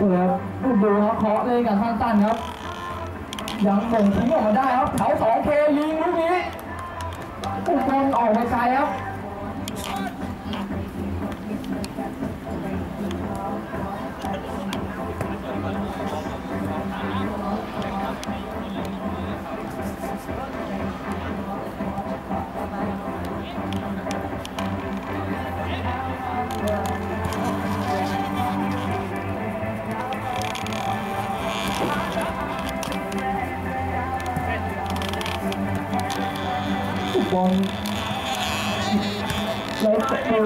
ดูครับดูดูครับเคาะเลยกันสั้นๆครับ ยังส่งทิ้งออกมาได้ครับแถวสองเคยิงลูกนี้อุบลออกไปไกลครับ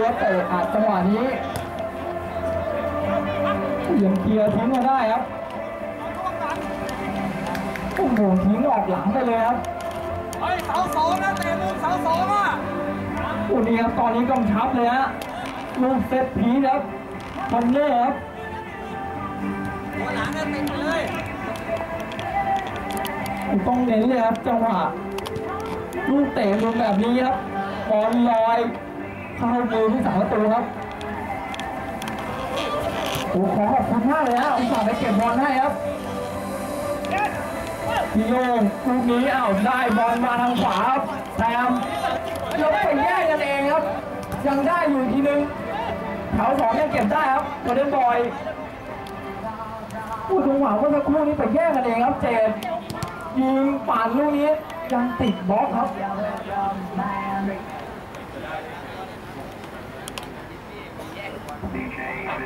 ว่าเตะอัดจังหวะนี้ยังเคลียร์ทิ้งมาได้ครับโอ้โหทิ้งออกหลังไปเลยครับเฮ้ยเสาสองนะเตะมุมเสาสองอะโอ้นี่ครับตอนนี้กำชับเลยฮะลูกเซตพีชครับคอนเนอร์ครับหัวหลังเนี่ยติดไปเลยต้องเน้นเลยครับจังหวะลูกเตะลงแบบนี้ครับบอลลอย เข้ามือผู้สาประตูครับโอ้ขอขอบคุณมากเลยฮะอุตส่าห์ไปเก็บบอลให้ครับพี่โยงลูกนี้อ้าวได้บอลมาทางขวาครับแซมแล้วไปแย่งกันเองครับ ยังได้อยู่ทีนึงแถวสองยังเก็บได้ครับโกลเด้นบอยผู้จังหวะเมื่อสักครู่นี้ไปแย่งกันเองครับเจดยิงป่านลูกนี้ยังติดบล็อกครับ โ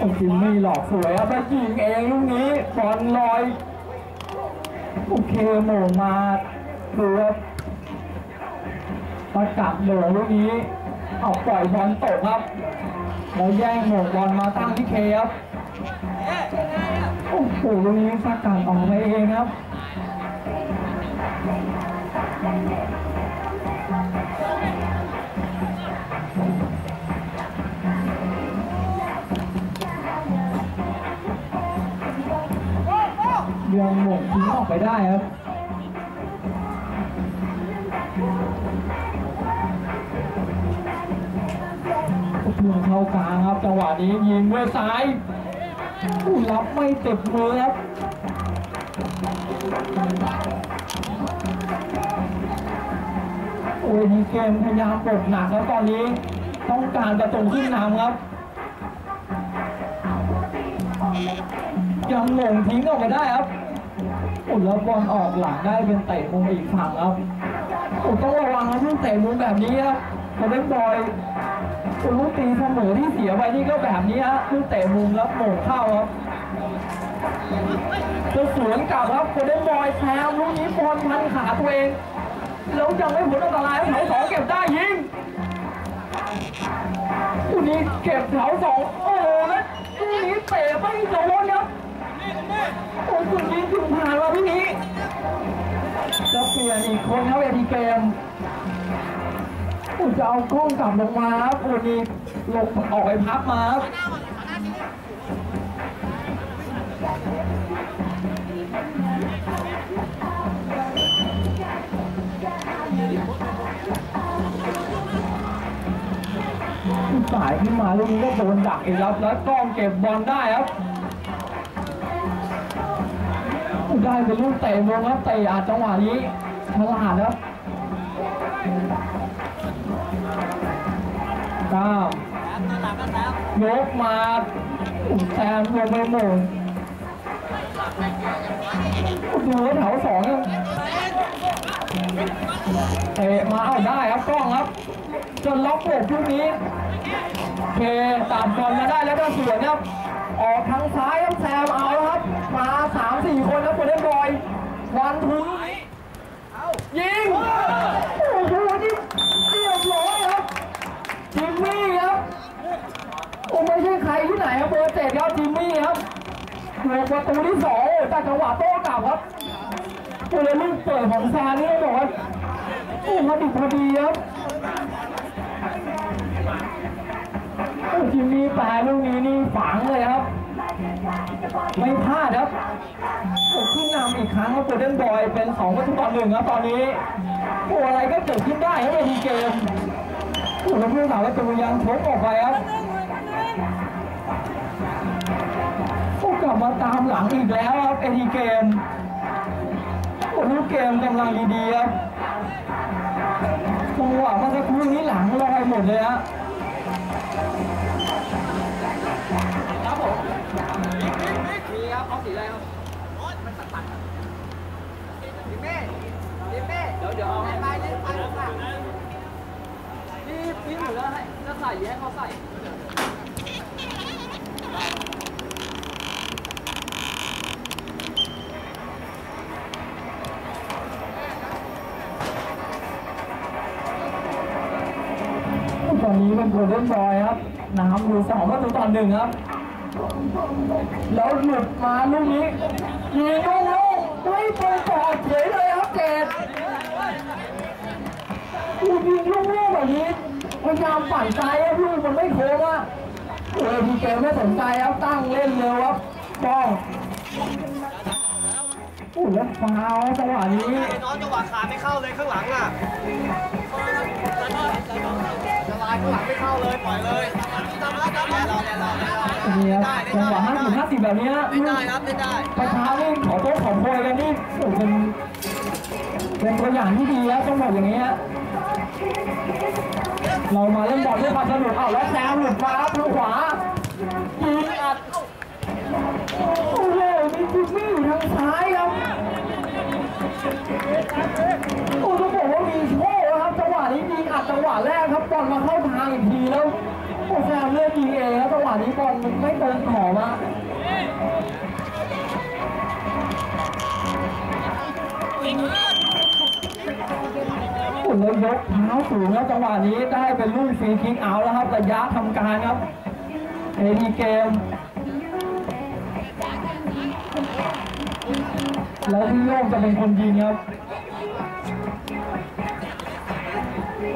อ้จริงไม่หลอกสวยครับแล้วยิงเองลูกนี้บอลลอย โอเคโหม่งมาดูครับประกับโหม่งลูกนี้ เอาปล่อยบอลตกครับ แล้วแย่งหม่งบอลมาตั้งที่เคครับโอ้โหลูกนี้สกัดออกมาเองครับยังหมงทิ้งออกไปได้ครับ ลูกเข้ากลางครับ จังหวะนี้ยิงด้วยซ้ายผู้รับไม่เติดมือครับโอ้ยดีเกมพยายามปกหนักแล้วตอนนี้ต้องการจะตรงขึ้นนำครับ ยังหลงทิ้งออกไปได้ครับโอ้แล้วบอลออกหลังได้เป็นเตะมุมอีกฝั่งครับโอ้ต้องระวังครับลูกเตะมุมแบบนี้ครับเขาเล่นบอย ลูกตีเสมอที่เสียไปนี่ก็แบบนี้ฮะลูกเตะมุมแล้วโหม่งเข้าครับจะสวนกลับครับโคเดนบอยแซมลูกนี้บอลพันขาตัวเองแล้วยังไม่พ้นอันตรายครับแถวสองเก็บได้ยิงลูกนี้เก็บแถวสองโอ้โหแล้วลูกนี้เตะไม่โดนครับนี่ตรงนี้โอ้ยสุดยิงถึงผ่านมาพี่นี้จะเปลี่ยนอีกคนครับเวทีเกม โอ้ยจะเอากล้องกลับลงมาครับโอ้ยนี่ลงออกไปพักมาครับสายขึ้นมาลูกนี้ก็โดนดักอีกครับแล้วกล้องเก็บบอลได้ครับ ได้เป็นลูกเตะมุมครับเตะอาจจังหวะนี้ฉลาดครับ ก้าวยกมาแซมลงไปหม่งดูว่าแถวสองยังเตะมาเอาได้ครับกล้องครับ จนล็อกโบกลูกนี้เคตามบอลมาได้แล้วก็สวนครับ ออกทางซ้ายครับแซมเอาครับ มาสามสี่คนครับคนเล่นบอย วันทุ ถูกประตูที่สองจากจังหวะโต้กลับครับโอ้แล้วลูกเปิดของซานี่บอกว่าโอ้มาดิบพอดีครับโอ้จิมมี่แปลลูกนี้นี่ฝังเลยครับ ไม่พลาดครับขึ้นนำอีกครั้งครับโกลเด้นบอยเป็น2ประตูต่อหนึ่งครับตอนนี้โอ้อะไรก็เกิดขึ้นได้ครับในทีเกมโอ้แล้วผู้สาวประตูยังชกออกไปครับ มาตามหลังอีกแล้วครับเอทีเกมโอ้ลูกเกมกำลังดีๆครับจังหวะเมื่อสักครู่นี้หลังลอยหมดเลยฮะครับผมมีครับเอาสีอะไรครับมันตัดตัดดิเม่ดิเม่เดี๋ยวเดี๋ยวเอาไปเล่นไปแล้วค่ะพี่พี่หนูจะให้จะใส่ให้เขาใส่ นนี้เป็นโกลเด้นบอยครับนำอยู่สองประตูต่อหนึ่งครับ แล้วหลุดมาลูกนี้ยิงลูกลูกไม่ตรงกรอบเฉยเลยครับเจดลูกยิงลูกลูกแบบนี้พยายามปั่นซ้ายครับลูกมันไม่โค้งอะโอ้ยพีเกมไม่สนใจครับตั้งเล่นเร็วครับป้องโอ้ยแล้วฟาวล์จังหวะนี้น้องจังหวะขาไม่เข้าเลยข้างหลังอะ นี่ครับจังหวะห้าสิบห้าสิบแบบนี้ไม่ได้ครับไม่ได้ประชานี่ขอโทษขอโพยกันนี่โอ้เป็นเป็นตัวอย่างที่ดีครับต้องบอกอย่างนี้ฮะเรามาเล่นบอลด้วยความสนุกเอาแล้วแซมหลุดมาครับทางขวายิงอัดโอ้โหมีจิมมี่อยู่ทางซ้ายครับโอ้ต้องบอกว่ามีโชค อันนี้ยิงอัดจังหวะแรกครับบอลมาเข้าทางอีกทีแล้วโอ้แซมเลือกยิงเองครับจังหวะนี้บอลมันไม่ตรงขอบอะอุ่นแล้วยกเท้าสูงแล้วจังหวะนี้ได้เป็นลูกฟรีคิกเอาแล้วครับระยะทำการครับเอดีเกมแล้วพี่โย่งจะเป็นคนยิงครับ โยง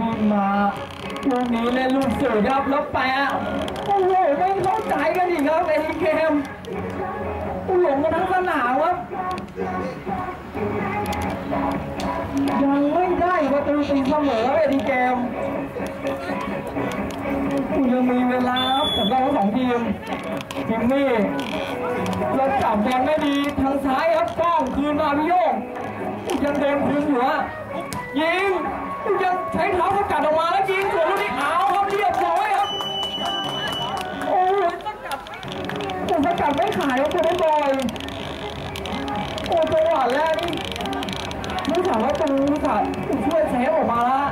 ยิงมาลูกนี้เล่นลูกสื่อครับแล้วแปะโอ้โหไม่เข้าใจกันอีกครับเอทีเกมโอ้โหหลงกันทั้งสนามครับยังไม่ได้ประตูตีเสมอครับเอทีเกม ยังมีเวลาครับสำหรับทั้งสองทีมทีมนี่แล้วจับบอลไม่ดีทางซ้ายครับก้องคืนมาพี่โยงยังโดนคืนอยู่ฮะยิงยังใช้เท้าสกัดออกมาแล้วยิงสวนลูกนี้เอาครับเรียบร้อยครับโอ้ยสกัดสกัดไม่ขายครับคุณบอยโอ้จังหวะแรกนี่ผู้สาวว่าตูผู้สาวช่วยเซฟออกมาแล้ว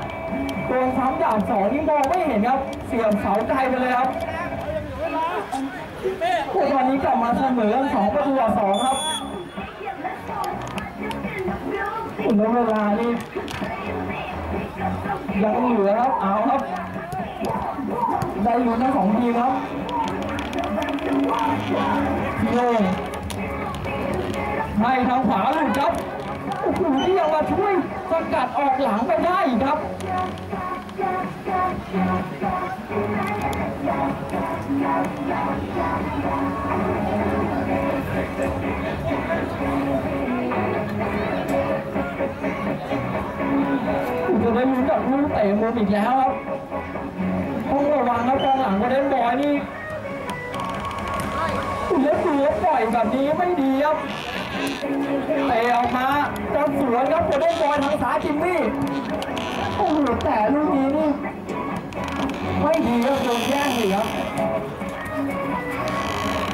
โดนซ้ำอย่างสองนี่มองไม่เห็นครับ เสียบเสาไกลไปเลยครับโอ้ตอนนี้กลับมาเสมอกันสองประตูต่อสองครับโอ้แล้วเวลานี่ยังเหลือครับ เอาครับ ได้ลุ้นทั้งสองทีมครับพี่โย่งให้ทางขวาหลุดครับ โอ้โหที่ยังมาช่วยสกัดออกหลังไปได้ครับจะได้ลุ้นกับลูกเตะมุมอีกแล้วครับต้องระวังครับกองหลังก็เล่นบอยนี่แล้วดูว่าปล่อยแบบนี้ไม่ดีครับเตะ ออกมาจะสวนครับโกลเด้บอยทางซ้ายจิมมี่โอ้โหแต่ลูกนี้นี่ไม่ดีครับโดนแย่งอีกครับ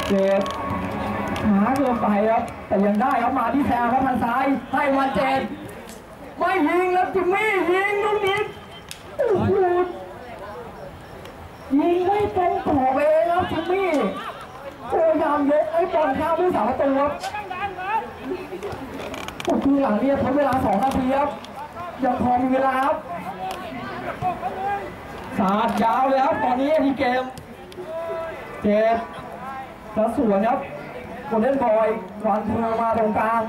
เจ็ดหาเกินไปครับ แต่ยังได้ครับมาที่แซมครับทางซ้ายให้มาเจดไม่ยิงแล้วจิมมี่ยิงลูกนี้โอ้โหยิงไม่ตรงกรอบเองครับจิมมี่พยายามยกไอ้บอลข้ามผู้สาประตูครับ โอ้โหหลังเนี่ยทดเวลาสองนาทีครับยังพอมีเวลาครับสาดยาวเลยครับตอนนี้ที่เกมเจ็บแล้วสวนครับโกลเด้นบอยวันเทอมาตรงกลาง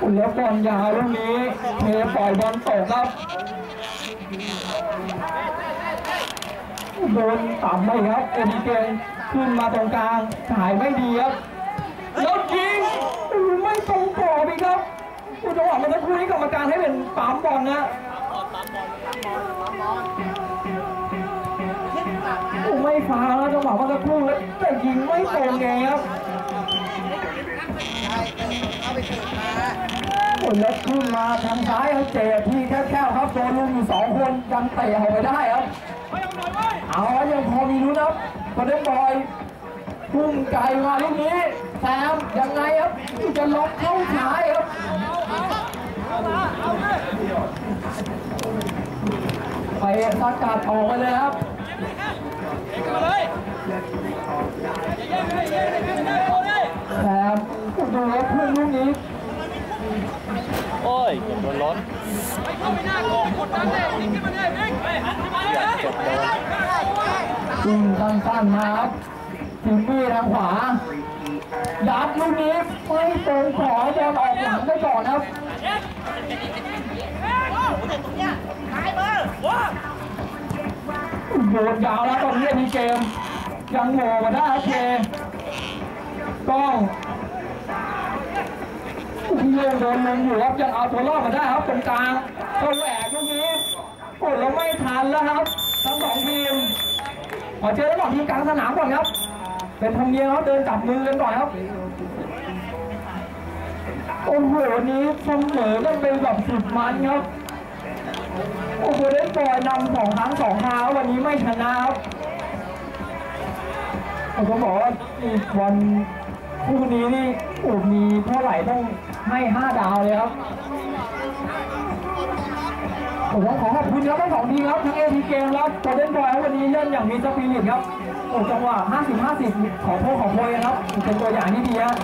อุ่นแล้วบอลยาวลูกนี้เทปล่อยบอลตกครับโดนต่ำไปครับเอ็นเกน ขึ้นมาตรงกลางถ่ายไม่ดีครับแล้วยิงไม่ตรงกรอบอีกครับอุจังหวะเมื่อสักครู่นี้กรรมการให้เป็นปั๊มบอลนะอู้ไม่ฟาแล้วจังหวะเมื่อสักครู่แล้วแต่ยิงไม่ตรงไงครับโอ้ยแล้วขึ้นมาทางซ้ายครับเจ็บที่แคบๆครับโดนลุมอยู่สองคนยังเตะออกไปได้ครับเอาแล้วยังพอมีลุ้นครับ มาเดินบอยพุ่งไกลมาลูกนี้แซมยังไงครับจะล็อกเข้าขายครับไปสกัดออกไปเลยครับแซมดูรถเพื่อนลูกนี้โอ้ยโดนล้นไปเข้าไปหน้าโกไปกดดันเลยขึ้นมาเลยเอ็ก ยิงสั้นๆมาครับถึงมีทางขวา ยัดลูกนี้ไม่ตรงขอบอลออกหลังไปก่อนครับโยนยาวแล้วตอนนี้มีเกม ยังโหมาได้ครับเคก้องเล่นโดนลงอยู่ครับยังเอาตัวรอดมาได้ครับตรงกลางก็แหวกลูกนี้โอ้แล้วไม่ทันแล้วครับ ทั้งสองทีม ขอเจอทั้งสองทีมกลางสนามก่อนครับ เป็นธรรมเนียมครับเดินจับมือกันก่อนครับโอ้โหวันนี้เสมอกันเป็นแบบสุดมันครับโอ้โหได้ปล่อยนำสองครั้งสองคราวันนี้ไม่ชนะครับผมก็บอกว่าวันคู่นี้นี่โอ้มีเท่าไหร่ต้องให้ห้าดาวเลยครับ ผมขอขอบคุณครับทั้งสองทีมครับทั้งเอทีเกมครับโกลเดนบอยวันนี้เล่นอย่างมีสปิริตครับโอ้จังหวะ 50 50 ขอโทษขอโพยครับเป็นตัวอย่างที่ดีฮะ